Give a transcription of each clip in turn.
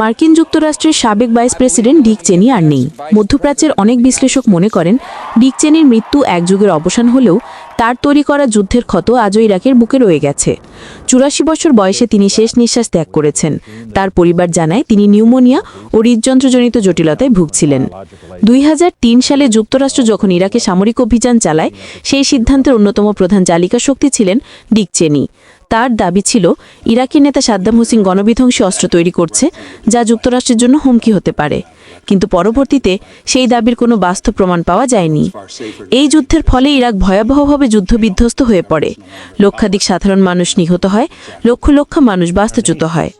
মার্কিন যুক্তরাষ্ট্রের সাবেক ভাইস প্রেসিডেন্ট ডিক চেনি আর নেই। মধ্যপ্রাচ্যের অনেক বিশ্লেষক মনে করেন, ডিক চেনির মৃত্যু এক যুগের অবসান হলেও তার তৈরি করা যুদ্ধের ক্ষত আজও ইরাকের বুকে রয়ে গেছে। চুরাশি বছর বয়সে তিনি শেষ নিঃশ্বাস ত্যাগ করেছেন। তার পরিবার জানায়, তিনি নিউমোনিয়া ও হৃদযন্ত্রজনিত জটিলতায় ভুগছিলেন। দুই হাজার তিন সালে যুক্তরাষ্ট্র যখন ইরাকে সামরিক অভিযান চালায়, সেই সিদ্ধান্তের অন্যতম প্রধান চালিকা শক্তি ছিলেন ডিক চেনি। তার দাবি ছিল, ইরাকি নেতা সাদ্দাম হোসেন গণবিধ্বংসী অস্ত্র তৈরি করছে, যা যুক্তরাষ্ট্রের জন্য হুমকি হতে পারে। কিন্তু পরবর্তীতে সেই দাবির কোনো বাস্তব প্রমাণ পাওয়া যায়নি। এই যুদ্ধের ফলে ইরাক ভয়াবহভাবে যুদ্ধবিধ্বস্ত হয়ে পড়ে। লক্ষাধিক সাধারণ মানুষ নিহত হয়, লক্ষ লক্ষ মানুষ বাস্তুচ্যুত হয়।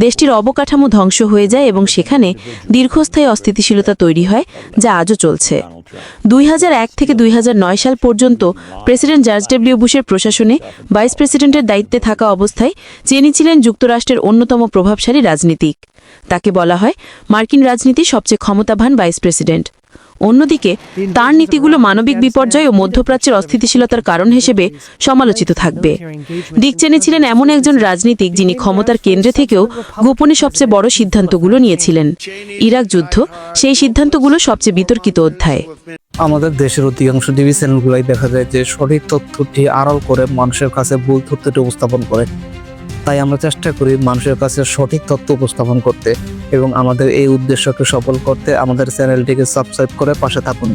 দেশটির অবকাঠামো ধ্বংস হয়ে যায় এবং সেখানে দীর্ঘস্থায়ী অস্থিতিশীলতা তৈরি হয়, যা আজও চলছে। দুই হাজার এক থেকে দুই হাজার নয় সাল পর্যন্ত প্রেসিডেন্ট জর্জ ডব্লিউ বুশের প্রশাসনে ভাইস প্রেসিডেন্টের দায়িত্বে থাকা অবস্থায় চেনি ছিলেন যুক্তরাষ্ট্রের অন্যতম প্রভাবশালী রাজনীতিক। তাকে বলা হয় মার্কিন রাজনীতির সবচেয়ে ক্ষমতাবান ভাইস প্রেসিডেন্ট। অন্যদিকে, তার নীতিগুলো মানবিক বিপর্যয় ও মধ্যপ্রাচ্যের অস্থিতিশীলতার কারণ হিসেবে সমালোচিত থাকবে। ডিক চেনি ছিলেন এমন একজন রাজনীতিক যিনি ক্ষমতার কেন্দ্রে থেকেও গোপনে সবচেয়ে বড় সিদ্ধান্তগুলো নিয়েছিলেন। ইরাক যুদ্ধ, সেই সিদ্ধান্তগুলো সবচেয়ে বিতর্কিত অধ্যায়। আমাদের দেশের অধিকাংশ টিভি চ্যানেলগুলোই দেখা যায় যে সঠিক তথ্যটি আড়াল করে মানুষের কাছে ভুল তথ্যটি উপস্থাপন করে। তাই আমরা চেষ্টা করি মানুষের কাছে সঠিক তথ্য উপস্থাপন করতে এবং আমাদের এই উদ্দেশ্যকে সফল করতে আমাদের চ্যানেলটিকে সাবস্ক্রাইব করে পাশে থাকুন।